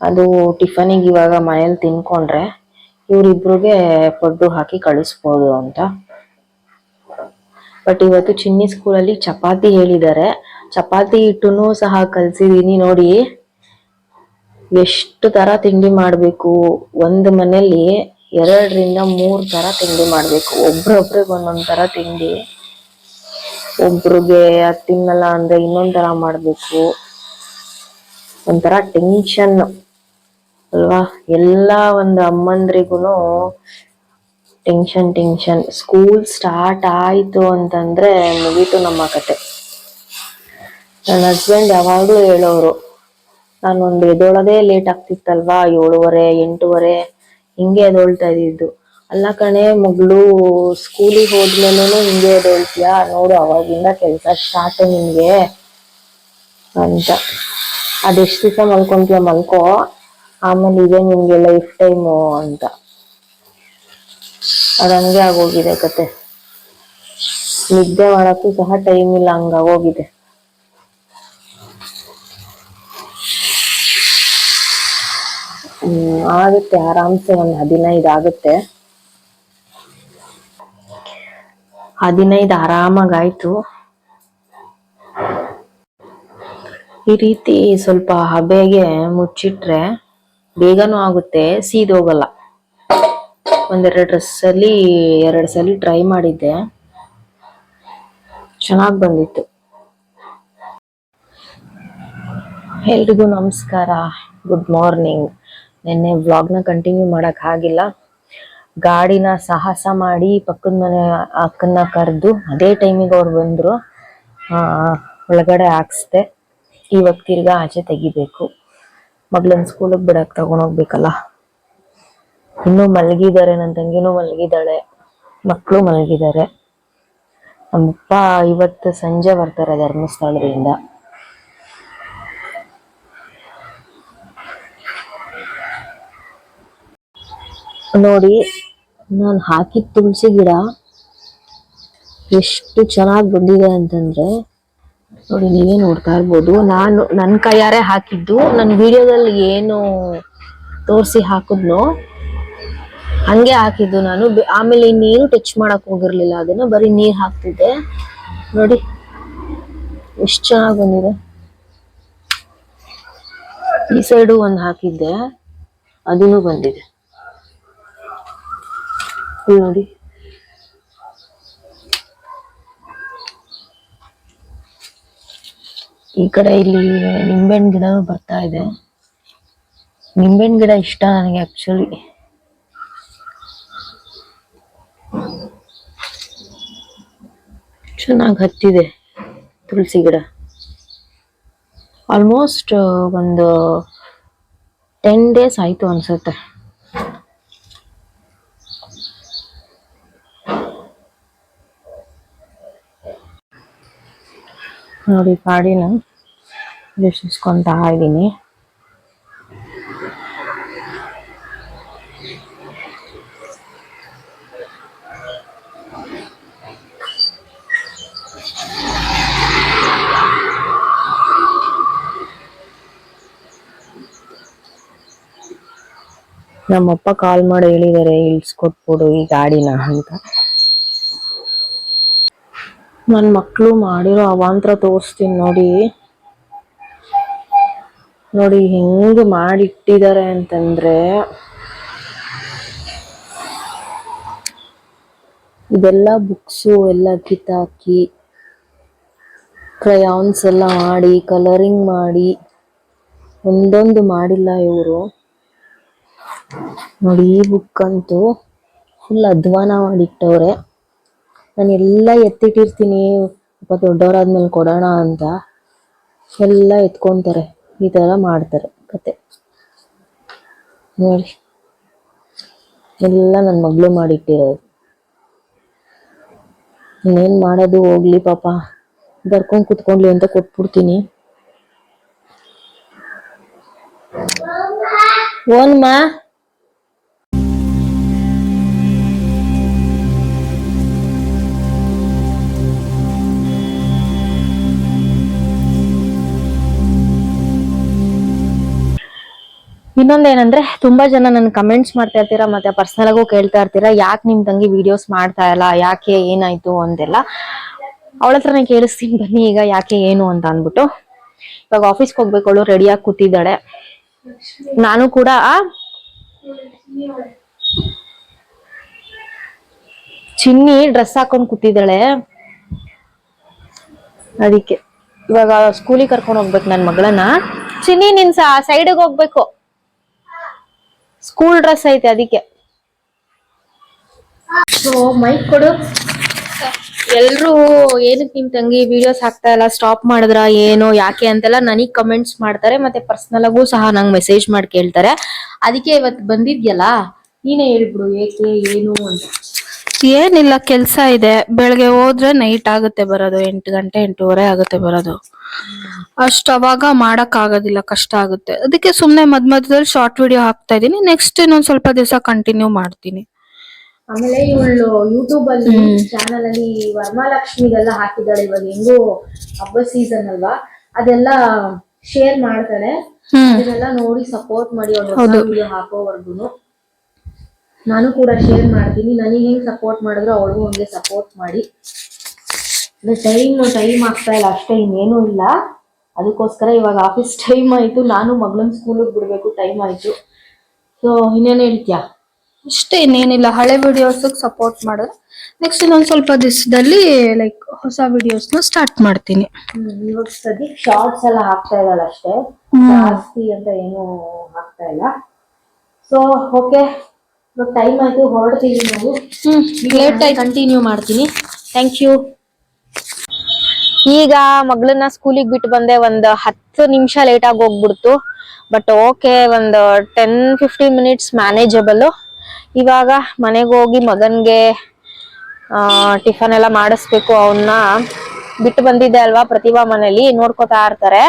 ಅದು ಟಿಫನಿಗೆ ಇವಾಗ ಮನೇಲಿ ತಿನ್ಕೊಂಡ್ರೆ ಇವ್ರಿಬ್ರಿಗೆ ಪಡ್ಡು ಹಾಕಿ ಕಳಿಸ್ಬೋದು ಅಂತ. ಬಟ್ ಇವತ್ತು ಚಿನ್ನಿ ಸ್ಕೂಲಲ್ಲಿ ಚಪಾತಿ ಹೇಳಿದ್ದಾರೆ. ಚಪಾತಿ ಹಿಟ್ಟುನು ಸಹ ಕಲ್ಸಿದೀನಿ ನೋಡಿ. ಎಷ್ಟು ತರ ತಿಂಡಿ ಮಾಡ್ಬೇಕು? ಒಂದ್ ಮನೇಲಿ ಎರಡರಿಂದ ಮೂರ್ ತರ ತಿಂಡಿ ಮಾಡ್ಬೇಕು. ಒಬ್ರೊಬ್ರಿಗೆ ಒಂದೊಂದ್ ತರ ತಿಂಡಿ. ಒಬ್ರಿಗೆ ಅದು ತಿನ್ನಲ್ಲ ಅಂದ್ರೆ ಇನ್ನೊಂದ್ ತರ ಮಾಡ್ಬೇಕು. ಒಂಥರ ಟೆನ್ಷನ್ ಅಲ್ವಾ? ಎಲ್ಲ ಒಂದು ಅಮ್ಮಂದ್ರಿಗೂ ಟೆನ್ಷನ್ ಟೆನ್ಷನ್ ಸ್ಕೂಲ್ ಸ್ಟಾರ್ಟ್ ಆಯಿತು ಅಂತಂದ್ರೆ ಮುಗೀತು ನಮ್ಮ ಕತೆ. ನನ್ನ ಹಸ್ಬೆಂಡ್ ಯಾವಾಗ್ಲೂ ಹೇಳೋರು, ನಾನೊಂದು ಎದೊಳದೇ ಲೇಟ್ ಆಗ್ತಿತ್ತಲ್ವಾ? ಏಳುವರೆ, ಎಂಟೂವರೆ, ಹಿಂಗೆ ಎದೊಳ್ತಾ ಇದ್ದಿದ್ದು. ಅಲ್ಲ ಕಣೆ, ಮಗಳು ಸ್ಕೂಲಿಗೆ ಹೋದ್ಮೇಲೂ ಹಿಂಗೆ ಎದೊಳ್ತೀಯಾ? ನೋಡು, ಅವಾಗಿಂದ ಕೆಲಸ ಸ್ಟಾರ್ಟ್ ನಿಮಗೆ ಅಂತ. ಅದೆಷ್ಟು ದಿವಸ ಮಲ್ಕೊಂತೀಯ ಮಲ್ಕೋ? ಆಮೇಲೆ ಇದೆ ನಿಮ್ಗೆ ಲೈಫ್ ಟೈಮು ಅಂತ. ಅದಂಗೆ ಆಗೋಗಿದೆ ಕತೆ. ನಿದ್ದೆ ಮಾಡಕ್ಕೂ ಸಹ ಟೈಮ್ ಇಲ್ಲ ಹಂಗಾಗೋಗಿದೆ ಹ್ಮ್, ಆಗುತ್ತೆ, ಆರಾಮ್ಸೆ ಒಂದ್ ಹದಿನೈದು ಆಗುತ್ತೆ. ಹದಿನೈದು ಆರಾಮಾಗಾಯ್ತು. ಈ ರೀತಿ ಸ್ವಲ್ಪ ಹಬೆಗೆ ಮುಚ್ಚಿಟ್ರೆ ಬೇಗನೂ ಆಗುತ್ತೆ ಸೀದೋಗಲ್ಲ ಒಂದೆರಡು ಅಲ್ಲಿ, ಎರಡು ಸಲ ಟ್ರೈ ಮಾಡಿದ್ದೆ. ಚೆನ್ನಾಗಿ ಬಂದಿತ್ತು. ಎಲ್ರಿಗೂ ನಮಸ್ಕಾರ. ಗುಡ್ ಮಾರ್ನಿಂಗ್ ನಿನ್ನೆ ವ್ಲಾಗ್ನ ಕಂಟಿನ್ಯೂ ಮಾಡೋಕೆ ಆಗಿಲ್ಲ. ಗಾಡಿನ ಸಾಹಸ ಮಾಡಿ ಪಕ್ಕದ ಮನೆ ಅಕ್ಕನ್ನ ಕರೆದು ಅದೇ ಟೈಮಿಗೆ ಅವ್ರು ಬಂದರು. ಒಳಗಡೆ ಹಾಕ್ಸ್ದೆ. ಇವತ್ತು ತಿರ್ಗಾ ಆಚೆ ತೆಗಿಬೇಕು. ಮಗಳನ್ನ ಸ್ಕೂಲಿಗೆ ಬಿಡಕ್ ತಗೊಂಡೋಗ್ಬೇಕಲ್ಲ ಇನ್ನೂ ಮಲಗಿದ್ದಾರೆ ನನ್ನ ತಂಗಿನೂ ಮಲಗಿದ್ದಾಳೆ ಮಕ್ಕಳು ಮಲಗಿದ್ದಾರೆ ನಮ್ಮಪ್ಪ ಇವತ್ತು ಸಂಜೆ ಬರ್ತಾರೆ ಧರ್ಮಸ್ಥಳದಿಂದ. ನೋಡಿ, ನಾನು ಹಾಕಿದ ತುಳಸಿ ಗಿಡ ಎಷ್ಟು ಚೆನ್ನಾಗಿ ಬಂದಿದೆ ಅಂತಂದ್ರೆ ನೋಡಿ, ನೀವೇ ನೋಡ್ತಾ ಇರ್ಬೋದು. ನಾನು ನನ್ನ ಕೈಯಾರೆ ಹಾಕಿದ್ದು ನನ್ನ ವಿಡಿಯೋದಲ್ಲಿ ಏನು ತೋರಿಸಿ ಹಾಕಿದ್ನೋ, ಹಂಗೆ ಹಾಕಿದ್ದು ನಾನು. ಆಮೇಲೆ ನೀರು ಟಚ್ ಮಾಡಕ್ ಹೋಗಿರ್ಲಿಲ್ಲ, ಅದನ್ನ ಬರೀ ನೀರು ಹಾಕ್ತಿದ್ದೆ. ನೋಡಿ, ಎಷ್ಟು ಚೆನ್ನಾಗಿ ಬಂದಿದೆ. ಈ ಸೈಡು ಒಂದು ಹಾಕಿದ್ದೆ ಅದೂ ಬಂದಿದೆ. ನೋಡಿ. ಈ ಕಡೆ ಇಲ್ಲಿ ನಿಂಬೆಹಣ್ಣು ಗಿಡ ಬರ್ತಾ ಇದೆ. ನಿಂಬೆಹಣ್ಣು ಗಿಡ ಇಷ್ಟ ನನಗೆ ಆಕ್ಚುಲಿ ಚೆನ್ನಾಗಿ ಹತ್ತಿದೆ ತುಳಸಿ ಗಿಡ. ಆಲ್ಮೋಸ್ಟ್ ಒಂದು ಟೆನ್ ಡೇಸ್ ಆಯಿತು ಅನ್ಸುತ್ತೆ. ನೋಡಿ ಕಾಡಿನ ವೀಕ್ಷಿಸ್ಕೊಂತಾ ಇದ್ದೀನಿ. ನಮ್ಮಪ್ಪ ಕಾಲ್ ಮಾಡಿ ಹೇಳಿದ್ದಾರೆ ಇಳ್ಸ್ಕೊಟ್ಬಿಡು ಈ ಗಾಡಿನ ಅಂತ. ನನ್ ಮಕ್ಕಳು ಮಾಡಿರೋ ಅವಾಂತರ ತೋರಿಸ್ತೀನಿ ನೋಡಿ. ನೋಡಿ ಹೆಂಗೆ ಮಾಡಿಟ್ಟಿದ್ದಾರೆ ಅಂತಂದ್ರೆ ಇದೆಲ್ಲ ಬುಕ್ಸು ಎಲ್ಲ ಕಿತ್ತಾಕಿ ಕ್ರಯಾನ್ಸ್ ಎಲ್ಲ ಮಾಡಿ, ಕಲರಿಂಗ್ ಮಾಡಿ, ಒಂದೊಂದು ಮಾಡಿಲ್ಲ ಇವರು. ನೋಡಿ ಈ ಬುಕ್ ಅಂತೂ ಫುಲ್ ಅಧ್ವಾನ ಮಾಡಿಟ್ಟವ್ರೆ. ನಾನು ಎಲ್ಲ ಎತ್ತಿಟ್ಟಿರ್ತೀನಿ ಪಾಪ ದೊಡ್ಡವರಾದ್ಮೇಲೆ ಕೊಡೋಣ ಅಂತ. ಎಲ್ಲ ಎತ್ಕೊತಾರೆ, ಈ ತರ ಮಾಡ್ತಾರೆ ಕತೆ. ನೋಡಿ. ಎಲ್ಲ ನನ್ನ ಮಗಳು ಮಾಡಿಟ್ಟಿರೋದು. ಇನ್ನೇನ್ ಮಾಡೋದು ಹೋಗ್ಲಿ ಪಾಪ. ಬರ್ಕೊಂಡು ಕುತ್ಕೊಂಡ್ಲಿ ಅಂತ ಕೊಟ್ಬಿಡ್ತೀನಿ. ಓನ್ಮಾ? ಇನ್ನೊಂದೇನಂದ್ರೆ, ತುಂಬಾ ಜನ ನನ್ ಕಮೆಂಟ್ಸ್ ಮಾಡ್ತಾ ಇರ್ತೀರಾ, ಮತ್ತೆ ಪರ್ಸನಲ್ ಆಗು ಕೇಳ್ತಾ ಇರ್ತೀರಾ, ಯಾಕೆ ನಿಮ್ ತಂಗಿ ವಿಡಿಯೋಸ್ ಮಾಡ್ತಾ ಇಲ್ಲ, ಯಾಕೆ ಏನಾಯ್ತು ಅಂತೆಲ್ಲ. ಅವಳ ಹತ್ರನೇ ಕೇಳಿಸ್ತೀನಿ ಬನ್ನಿ ಈಗ, ಯಾಕೆ ಏನು ಅಂತ ಅಂದ್ಬಿಟ್ಟು. ಇವಾಗ ಆಫೀಸ್ಗೆ ಹೋಗ್ಬೇಕು, ಅವಳು ರೆಡಿಯಾಗಿ ಕೂತಿದ್ದಾಳೆ. ನಾನು ಕೂಡ ಚಿನ್ನಿ ಡ್ರೆಸ್ ಹಾಕೊಂಡ್ ಕೂತಿದ್ದಾಳೆ. ಅದಕ್ಕೆ, ಇವಾಗ ಸ್ಕೂಲಿಗೆ ಕರ್ಕೊಂಡು ಹೋಗ್ಬೇಕು ನನ್ ಮಗಳನ್ನ. ಚಿನ್ನಿ, ನಿನ್ ಸೈಡಿಗೆ ಹೋಗ್ಬೇಕು. ಸ್ಕೂಲ್ ಡ್ರೆಸ್ ಐತೆ ಅದಕ್ಕೆ. ಸೊ ಮೈಕ್ ಕೊಡು. ಎಲ್ರು ಏನಕ್ಕೆ ನಿಮ್ ತಂಗಿ ವಿಡಿಯೋಸ್ ಹಾಕ್ತಾ ಇಲ್ಲ ಸ್ಟಾಪ್ ಮಾಡಿದ್ರ ಏನು ಯಾಕೆ ಅಂತೆಲ್ಲ ನನಗ್ ಕಮೆಂಟ್ಸ್ ಮಾಡ್ತಾರೆ ಮತ್ತೆ ಪರ್ಸನಲ್ ಆಗು ಸಹ ನಂಗೆ ಮೆಸೇಜ್ ಮಾಡಿ ಕೇಳ್ತಾರೆ. ಅದಕ್ಕೆ ಇವತ್ತು ಬಂದಿದ್ಯಲ್ಲ ನೀನೇ ಹೇಳ್ಬಿಡು ಏಕೆ ಏನು ಅಂತ. ಏನಿಲ್ಲ ಕೆಲ್ಸ ಇದೆ. ಬೆಳಗ್ಗೆ ಹೋದ್ರೆ ನೈಟ್ ಆಗುತ್ತೆ ಬರೋದು. ಎಂಟು ಗಂಟೆ ಎಂಟೂವರೆ ಆಗುತ್ತೆ ಬರೋದು. ಅಷ್ಟು ಅವಾಗ ಮಾಡಕ್ ಆಗೋದಿಲ್ಲ ಕಷ್ಟ ಆಗುತ್ತೆ. ಅದಕ್ಕೆ ಸುಮ್ನೆ ಮಧ್ಯ ಮಧ್ಯದಲ್ಲಿ ಶಾರ್ಟ್ ವಿಡಿಯೋ ಹಾಕ್ತಾ ಇದೀನಿ ನೆಕ್ಸ್ಟ್ ಇನ್ನೊಂದ್ ಸ್ವಲ್ಪ ದಿವಸ ಕಂಟಿನ್ಯೂ ಮಾಡ್ತೀನಿ. ಆಮೇಲೆ ಇವಳು ಯೂಟ್ಯೂಬ್ ಅಲ್ಲಿ ಚಾನಲ್ ಅಲ್ಲಿ ವರ್ಮಾಲಕ್ಷ್ಮಿಗೆಲ್ಲ ಹಾಕಿದ್ದಾಳೆ ಇವಾಗ. ಹೆಂಗೋ ಹಬ್ಬ ಸೀಸನ್ ಅಲ್ವಾ? ಅದೆಲ್ಲ ಶೇರ್ ಮಾಡ್ತಾಳೆ. ಅದನ್ನೆಲ್ಲ ನೋಡಿ ಸಪೋರ್ಟ್ ಮಾಡಿ ಅವ್ರು ವಿಡಿಯೋ ಹಾಕೋವರ್ಗುನು. ನಾನು ಕೂಡ ಶೇರ್ ಮಾಡ್ತೀನಿ. ನನಗೆ ಹೆಂಗೆ ಸಪೋರ್ಟ್ ಮಾಡಿದ್ರು ಅವಳಿಗೂ ಹಂಗೆ ಸಪೋರ್ಟ್ ಮಾಡಿ. ಟೈಮ್ ಟೈಮ್ ಆಗ್ತಾ ಇಲ್ಲ ಅಷ್ಟೇ ಇನ್ನೇನು ಇಲ್ಲ. ಅದಕ್ಕೋಸ್ಕರ ಇವಾಗ ಆಫೀಸ್ ಟೈಮ್ ಆಯ್ತು. ನಾನು ಮಗಳನ್ನ ಸ್ಕೂಲಿಗೆ ಬಿಡಬೇಕು ಟೈಮ್ ಆಯ್ತು. ಸೊ ಇನ್ನೇನು ಹೇಳ್ತೀಯಾ? ಅಷ್ಟೇ ಇನ್ನೇನಿಲ್ಲ. ಹಳೆ ವಿಡಿಯೋಸ್ ಸಪೋರ್ಟ್ ಮಾಡಿದ್ರೆ ನೆಕ್ಸ್ಟ್ ಇನ್ನೊಂದು ಸ್ವಲ್ಪ ದಿವಸದಲ್ಲಿ ಲೈಕ್ ಹೊಸ ವಿಡಿಯೋಸ್ನ ಸ್ಟಾರ್ಟ್ ಮಾಡ್ತೀನಿ. ಇವಾಗ ಸದ್ಯ ಶಾರ್ಟ್ಸ್ ಎಲ್ಲ ಹಾಕ್ತಾ ಇದ್ದಾಳೆ ಅಷ್ಟೇ. ಜಾಸ್ತಿ ಅಂತ ಏನು ಹಾಕ್ತಾ ಇಲ್ಲ. ಸೊ ಓಕೆ ಇವಾಗ ಟೈಮ್ ಆಯ್ತು ಹೊರಡ್ತೀವಿ ನಾವು. ಹ್ಮ್ ಲೇಟ್ ಆಗಿ ಕಂಟಿನ್ಯೂ ಮಾಡ್ತೀನಿ. ಥ್ಯಾಂಕ್ ಯು ಈಗ ಮಗಳನ್ನ ಸ್ಕೂಲಿಗೆ ಬಿಟ್ಟು ಬಂದೆ ಒಂದ್ ಹತ್ತು ನಿಮಿಷ ಲೇಟ್ ಆಗಿ ಹೋಗ್ಬಿಡ್ತು. ಬಟ್ ಓಕೆ ಒಂದ್ ಟೆನ್ ಫಿಫ್ಟೀನ್ ಮಿನಿಟ್ಸ್ ಮ್ಯಾನೇಜಬಲ್ ಇವಾಗ ಮನೆಗೆ ಹೋಗಿ ಮಗನ್ಗೆ ಟಿಫನ್ ಎಲ್ಲ ಮಾಡಿಸ್ಬೇಕು. ಅವನ್ನ ಬಿಟ್ಟು ಬಂದಿದ್ದೆ ಅಲ್ವಾ ಪ್ರತಿಭಾ ಮನೇಲಿ ನೋಡ್ಕೊತಾ ಇರ್ತಾರೆ.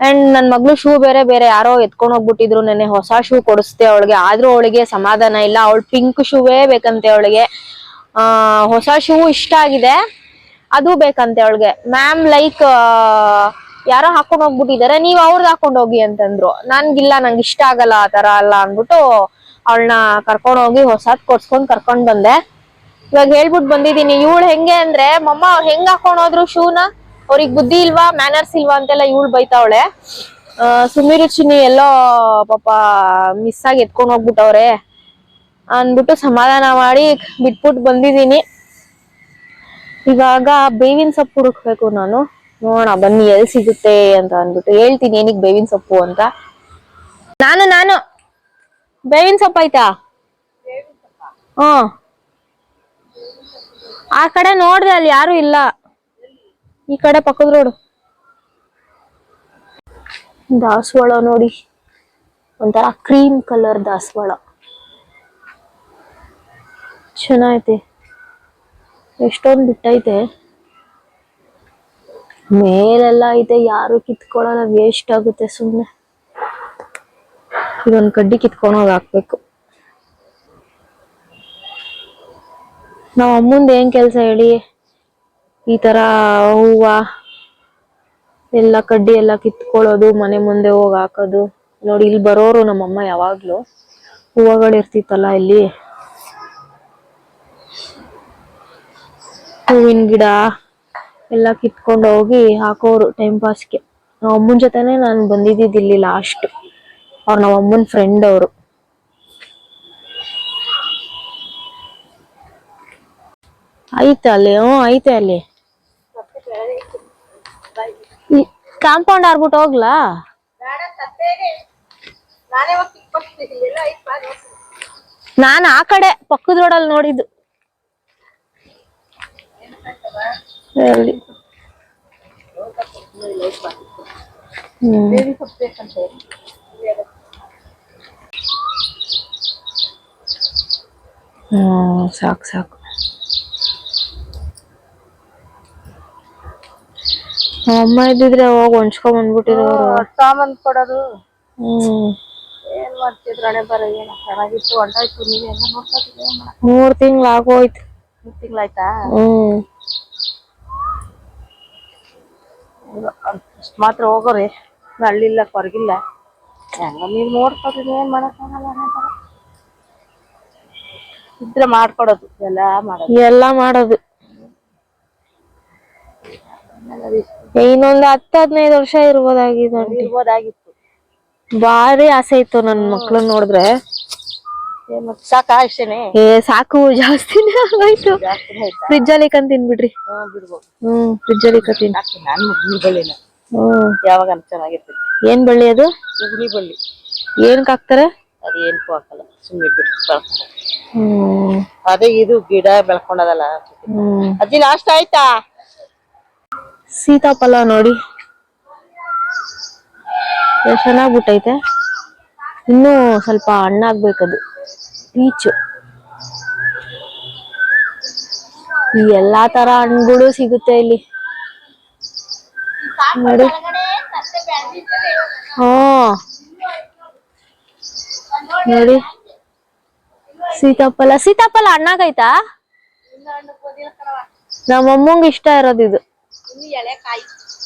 ಅಂಡ್ ನನ್ ಮಗಳು ಶೂ ಬೇರೆ ಬೇರೆ ಯಾರೋ ಎತ್ಕೊಂಡ್ ಹೋಗ್ಬಿಟ್ಟಿದ್ರು. ನೆನೆ ಹೊಸ ಶೂ ಕೊಡಿಸ್ದೆ ಅವಳಿಗೆ. ಆದ್ರೂ ಅವಳಿಗೆ ಸಮಾಧಾನ ಇಲ್ಲ. ಅವಳು ಪಿಂಕ್ ಶೂವೇ ಬೇಕಂತೆ ಅವಳಿಗೆ. ಆ, ಹೊಸ ಶೂ ಇಷ್ಟ ಆಗಿದೆ. ಅದು ಬೇಕಂತೆ ಅವಳಿಗೆ. ಮ್ಯಾಮ್ ಲೈಕ್ ಯಾರೋ ಹಾಕೊಂಡ್ ಹೋಗ್ಬಿಟ್ಟಿದ್ದಾರೆ. ನೀವ್ ಅವ್ರದ್ದು ಹಾಕೊಂಡ್ ಹೋಗಿ ಅಂತಂದ್ರು. ನನ್ಗಿಲ್ಲ, ನಂಗೆ ಇಷ್ಟ ಆಗಲ್ಲ, ಆ ತರ ಅಲ್ಲ ಅಂದ್ಬಿಟ್ಟು ಅವಳನ್ನ ಕರ್ಕೊಂಡ್ ಹೋಗಿ ಹೊಸದ್ ಕೊಡ್ಸ್ಕೊಂಡ್ ಕರ್ಕೊಂಡ್ ಬಂದೆ. ಇವಾಗ ಹೇಳ್ಬಿಟ್ಟು ಬಂದಿದೀನಿ ಇವಳು ಹೆಂಗೆ ಅಂದ್ರೆ, ಮಮ್ಮ ಹೆಂಗ್ ಹಾಕೊಂಡ್ ಹೋದ್ರು ಶೂನ ಅವ್ರಿಗೆ ಬುದ್ಧಿ ಇಲ್ವಾ ಮ್ಯಾನರ್ಸ್ ಇಲ್ವಾ ಅಂತೆಲ್ಲ ಇವಳು ಬೈತಾವಳೆ. ಸುಮಿರುಚಿನಿ ಎಲ್ಲೋ ಪಾಪ ಮಿಸ್ ಆಗಿ ಎತ್ಕೊಂಡ್ ಹೋಗ್ಬಿಟ್ಟವ್ರೆ. ಅಂದ್ಬಿಟ್ಟು ಸಮಾಧಾನ ಮಾಡಿ ಬಿಟ್ಬಿಟ್ಟು ಬಂದಿದ್ದೀನಿ. ಇವಾಗ ಬೇವಿನ ಸೊಪ್ಪು ಹುಡುಕ್ಬೇಕು ನಾನು. ನೋಡೋಣ, ಬನ್ನಿ, ಎಲ್ಲಿ ಸಿಗುತ್ತೆ ಅಂತ ಅಂದ್ಬಿಟ್ಟು ಹೇಳ್ತೀನಿ ಏನಿಗೆ ಬೇವಿನ ಸೊಪ್ಪು ಅಂತ. ನಾನು ನಾನು. ಬೇವಿನ ಸೊಪ್ಪು ಆಯ್ತಾ? ಹ್ಮ್. ಆ ಕಡೆ ನೋಡ್ದೆ ಅಲ್ಲಿ ಯಾರು ಇಲ್ಲ. ಈ ಕಡೆ ಪಕ್ಕದ ರೋಡು. ದಾಸವಾಳ ನೋಡಿ. ಒಂಥರ ಕ್ರೀಮ್ ಕಲರ್ ದಾಸವಾಳ. ಚೆನ್ನಾಗೈತೆ. ಎಷ್ಟೊಂದು ಬಿಟ್ಟೈತೆ. ಮೇಲೆಲ್ಲ ಐತೆ, ಯಾರು ಕಿತ್ಕೊಳ್ಳಲ್ಲ ವೇಸ್ಟ್ ಆಗುತ್ತೆ ಸುಮ್ಮನೆ ಇದೊಂದು ಕಡ್ಡಿ ಕಿತ್ಕೊಳೋದು ಹಾಕ್ಬೇಕು. ನಾವು ಅಮ್ಮಂದು ಏನ್ ಕೆಲಸ ಹೇಳಿ? ಈ ತರ ಹೂವ ಎಲ್ಲ ಕಡ್ಡಿ ಎಲ್ಲ ಕಿತ್ಕೊಳ್ಳೋದು, ಮನೆ ಮುಂದೆ ಹೋಗಿ ಹಾಕೋದು. ನೋಡಿ, ಇಲ್ಲಿ ಬರೋರು ನಮ್ಮಮ್ಮ ಯಾವಾಗ್ಲೂ ಹೂವಗಳು ಇರ್ತಿತ್ತಲ್ಲ ಇಲ್ಲಿ. ಹೂವಿನ ಗಿಡ ಎಲ್ಲ ಕಿತ್ಕೊಂಡು ಹೋಗಿ ಹಾಕೋರು ಟೈಮ್ ಪಾಸ್ಗೆ ನಮ್ಮ ಅಮ್ಮನ ಜೊತೆನೆ ನಾನು ಬಂದಿದ್ದಿದ್ದು ಇಲ್ಲಿ ಲಾಸ್ಟ್ ಅವ್ರು ನಮ್ಮ ಅಮ್ಮನ ಫ್ರೆಂಡ್ ಅವರು. ಐತೆ ಅಲ್ಲಿ ಹ್ಞೂ ಐತೆ ಅಲ್ಲಿ. ಕಾಂಪೌಂಡ್ ಆರ್ಬಿಟ್ಟು ಹೋಗ್ಲಾ? ನಾನು ಆ ಕಡೆ ಪಕ್ಕದ ರೋಡಲ್ಲಿ ನೋಡಿದ್ದು. ಸಾಕು ಸಾಕು ನಮ್ಮ ಅಮ್ಮ ಇದ್ದಿದ್ರೆ ಹೋಗಿ ಹೊಂಚ್ಕೊಂಡ್ ಬಂದ್ಬಿಟ್ಟಿದ್ರು. ಸಾಮಾನ್ ಕೊಡೋದು. ಹ್ಮ್. ಏನ್ ಮಾಡ್ತಿದ್ರು ಹಣೆ ಬರ ಏನ ಚೆನ್ನಾಗಿತ್ತು ಹೊಂಟಾಯ್ತು ನೀವೆಲ್ಲ ನೋಡ್ತಾ ಮೂರ್ ತಿಂಗ್ಳು ಆಗೋಯ್ತು. ಮೂರ್ ತಿಂಗ್ಳಾಯ್ತಾ ಹ್ಮ್. ಅಷ್ಟ್ ಮಾತ್ರ ಹೋಗೋರಿ. ಹಳ್ಳಿಲ್ಲ ಹೊರಗಿಲ್ಲ. ಹೆಂಗ ನೀವ್ ನೋಡ್ಕೊತೀನಿ ಏನ್ ಮಾಡಕ್ಕಾಗಲ್ಲ ಹಣೆ ಬರ. ಇದ್ರೆ ಮಾಡ್ಕೊಡೋದು ಎಲ್ಲ ಮಾಡೋದು. ಎಲ್ಲ ಮಾಡೋದು. ಇನ್ನೊಂದ್ ಹತ್ತು ಹದಿನೈದು ವರ್ಷ ಇರ್ಬೋದಾಗಿದೆ ಇರ್ಬೋದಾಗಿತ್ತು. ಬಾರಿ ಆಸೆ ಇತ್ತು ನನ್ ಮಕ್ಳನ್ ನೋಡಿದ್ರೆ. ಸಾಕ ಅಷ್ಟೇನೆ? ಏ ಸಾಕು ಜಾಸ್ತಿನೇ ಆಗೋಯ್ತು. ಫ್ರಿಜ್ ಅಲ್ಲಿ ಕಂದ್ ತಿನ್ಬಿಡ್ರಿ. ಹ್ಮ್ ಫ್ರಿಜ್ ಅಲ್ಲಿ ಹ್ಮ್. ಯಾವಾಗ ಚೆನ್ನಾಗಿರ್ತೀನಿ ಏನ್ ಬಳ್ಳಿ ಅದು? ಮುಗ್ನಿ ಬಳ್ಳಿ. ಏನಕ್ ಹಾಕ್ತಾರೆ? ಅದು ಏನಕ್ಕೂ ಹಾಕಲ್ಲ ಸುಮ್ಮನೆ ಬಿಟ್ಟು ಬೆಳ್ಕೊಂಡು ಹ್ಮ್. ಅದೇ ಇದು ಗಿಡ ಬೆಳ್ಕೊಂಡದಲ್ಲ ಹ್ಮ್. ಅಜ್ಜಿ ನಾಷ್ಟ ಆಯ್ತಾ? ಸೀತಾಫಲ ನೋಡಿ. ಚೆನ್ನಾಗ್ ಬಿಟ್ಟೈತೆ ಇನ್ನೂ ಸ್ವಲ್ಪ ಹಣ್ಣಾಗ್ಬೇಕದು ಪೀಚು ಈ ಎಲ್ಲಾ ತರ ಹಣ್ಣುಗಳು ಸಿಗುತ್ತೆ ಇಲ್ಲಿ. ನೋಡಿ. ಹಾ. ನೋಡಿ. ಸೀತಾಫಲ. ಸೀತಾಫಲ ಹಣ್ಣಾಗೈತಾ? ನಮ್ಮಮ್ಮಂಗ್ ಇಷ್ಟ ಇರೋದು ಇದು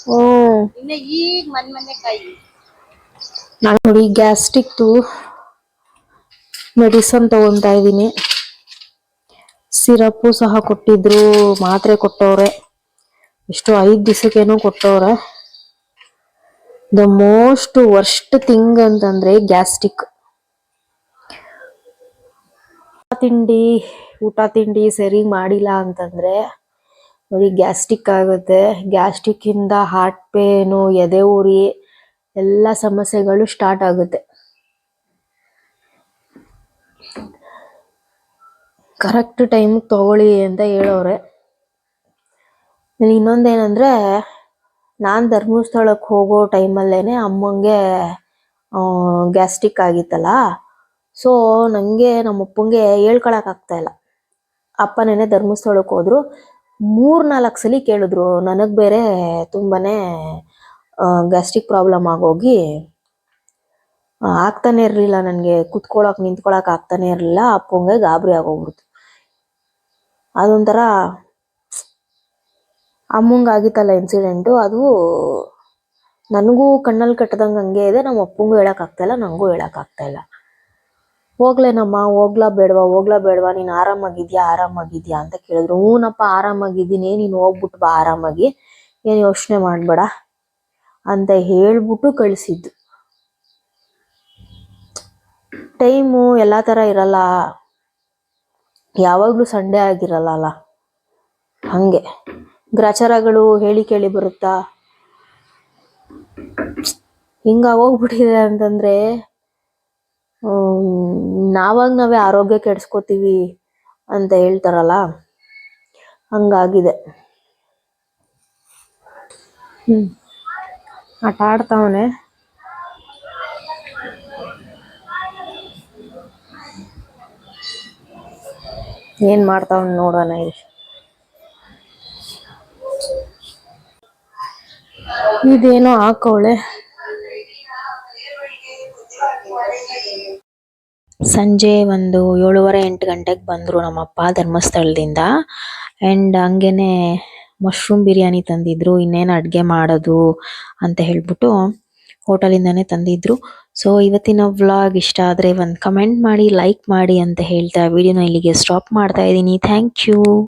ಹ್ಮ್ ಇನ್ನ ಈಗ ಮನ್ ಕಾಯಿ. ನಾನು ನೋಡಿ ಗ್ಯಾಸ್ಟ್ರಿಕ್ದು ಮೆಡಿಸನ್ ತಗೊಂತಾ ಇದ್ದೀನಿ. ಸಿರಪ್ಪು ಸಹ ಕೊಟ್ಟಿದ್ರು ಮಾತ್ರೆ ಕೊಟ್ಟವ್ರೆ. ಎಷ್ಟು ಐದು ದಿವಸಕ್ಕೇನೋ ಕೊಟ್ಟವ್ರೆ. ದ ಮೋಸ್ಟ್ ವರ್ಸ್ಟ್ ಥಿಂಗ್ ಅಂತಂದ್ರೆ ಗ್ಯಾಸ್ಟ್ರಿಕ್. ತಿಂಡಿ ಊಟ ತಿಂಡಿ ಸರಿ ಮಾಡಿಲ್ಲ ಅಂತಂದ್ರೆ ನೋಡಿ ಗ್ಯಾಸ್ಟಿಕ್ ಆಗುತ್ತೆ. ಗ್ಯಾಸ್ಟ್ರಿಕ್ ಇಂದ ಹಾರ್ಟ್ ಪೇನು, ಎದೆ ಉರಿ, ಎಲ್ಲ ಸಮಸ್ಯೆಗಳು ಸ್ಟಾರ್ಟ್ ಆಗುತ್ತೆ. ಕರೆಕ್ಟ್ ಟೈಮ್ ತಗೊಳ್ಳಿ ಅಂತ ಹೇಳೋರೆ ಇನ್ನೊಂದೇನಂದ್ರೆ, ನಾನು ಧರ್ಮಸ್ಥಳಕ್ಕೆ ಹೋಗೋ ಟೈಮಲ್ಲೇನೆ ಅಮ್ಮಂಗೆ ಗ್ಯಾಸ್ಟಿಕ್ ಆಗಿತ್ತಲ್ಲ. ಸೊ ನನಗೆ ನಮ್ಮ ಅಪ್ಪಂಗೆ ಹೇಳ್ಕೊಳಕ್ ಆಗ್ತಾ ಇಲ್ಲ. ಅಪ್ಪ ನೆನೆ ಧರ್ಮಸ್ಥಳಕ್ಕೆ ಹೋದ್ರು. ಮೂರ್ ನಾಲ್ಕು ಸಲ ಕೇಳಿದ್ರು. ನನಗೆ ಬೇರೆ ತುಂಬಾನೇ ಗ್ಯಾಸ್ಟ್ರಿಕ್ ಪ್ರಾಬ್ಲಮ್ ಆಗೋಗಿ ಆಗ್ತಾನೆ ಇರಲಿಲ್ಲ ನನಗೆ. ಕುತ್ಕೊಳಕ್, ನಿಂತ್ಕೊಳಕ್ ಆಗ್ತಾನೆ ಇರಲಿಲ್ಲ. ಅಪ್ಪಂಗೆ ಗಾಬರಿ ಆಗೋಗ್ಬಿಡ್ತು. ಅದೊಂಥರ ಅಮ್ಮಂಗೆ ಆಗಿತ್ತಲ್ಲ ಇನ್ಸಿಡೆಂಟು ಅದು ನನಗೂ ಕಣ್ಣಲ್ಲಿ ಕಟ್ಟದಂಗೆ ಹಂಗೆ ಇದೆ. ನಮ್ಮ ಅಪ್ಪಂಗೂ ಹೇಳೋಕ್ಕಾಗ್ತಾಯಿಲ್ಲ ನನಗೂ ಹೇಳೋಕ್ಕಾಗ್ತಾಯಿಲ್ಲ ಹೋಗ್ಲೇನಮ್ಮ ಹೋಗ್ಲಾ ಬೇಡವಾ ಹೋಗ್ಲಾ ಬೇಡವಾ ನೀನು ಆರಾಮಾಗಿದ್ಯಾ ಆರಾಮಾಗಿದ್ಯಾ ಅಂತ ಕೇಳಿದ್ರು. ಹ್ಞೂನಪ್ಪ ಆರಾಮಾಗಿದ್ದೀನಿ ನೀನು ಹೋಗ್ಬಿಟ್ಟು ಬಾ ಆರಾಮಾಗಿ. ಏನು ಯೋಚನೆ ಮಾಡಬೇಡ ಅಂತ ಹೇಳ್ಬಿಟ್ಟು ಕಳಿಸಿದ್ದು. ಟೈಮು ಎಲ್ಲ ತರ ಇರಲ್ಲ. ಯಾವಾಗಲೂ ಸಂಡೇ ಆಗಿರಲ್ಲ ಅಲ್ಲ ಹಾಗೆ. ಗ್ರಾಚಾರಗಳು ಹೇಳಿ ಕೇಳಿ ಬರುತ್ತಾ? ಹಿಂಗಾಗೋಗ್ಬಿಟ್ಟಿದೆ ಅಂತಂದ್ರೆ ಹ್ಮ್, ನಾವಾಗ ನಾವೇ ಆರೋಗ್ಯ ಕೆಡ್ಸ್ಕೊತೀವಿ ಅಂತ ಹೇಳ್ತಾರಲ್ಲ, ಹಂಗಾಗಿದೆ. ಹ್ಮ್, ಆಟ ಆಡ್ತಾವನೆ. ಏನ್ ಮಾಡ್ತಾವ್ ನೋಡೋಣ ಇದೇನೋ ಹಾಕವಳೆ ಸಂಜೆ ಒಂದು ಏಳುವರೆ ಎಂಟು ಗಂಟೆಗೆ ಬಂದರು ನಮ್ಮಪ್ಪ ಧರ್ಮಸ್ಥಳದಿಂದ. ಆ್ಯಂಡ್ ಹಂಗೇನೆ ಮಶ್ರೂಮ್ ಬಿರಿಯಾನಿ ತಂದಿದ್ರು, ಇನ್ನೇನು ಅಡುಗೆ ಮಾಡೋದು ಅಂತ ಹೇಳ್ಬಿಟ್ಟು ಹೋಟೆಲಿಂದನೇ ತಂದಿದ್ರು. ಸೊ ಇವತ್ತಿನ ವ್ಲಾಗ್ ಇಷ್ಟ ಆದರೆ ಒಂದು ಕಮೆಂಟ್ ಮಾಡಿ ಲೈಕ್ ಮಾಡಿ ಅಂತ ಹೇಳ್ತಾ ವಿಡಿಯೋನ ಇಲ್ಲಿಗೆ ಸ್ಟಾಪ್ ಮಾಡ್ತಾ ಇದ್ದೀನಿ. Thank you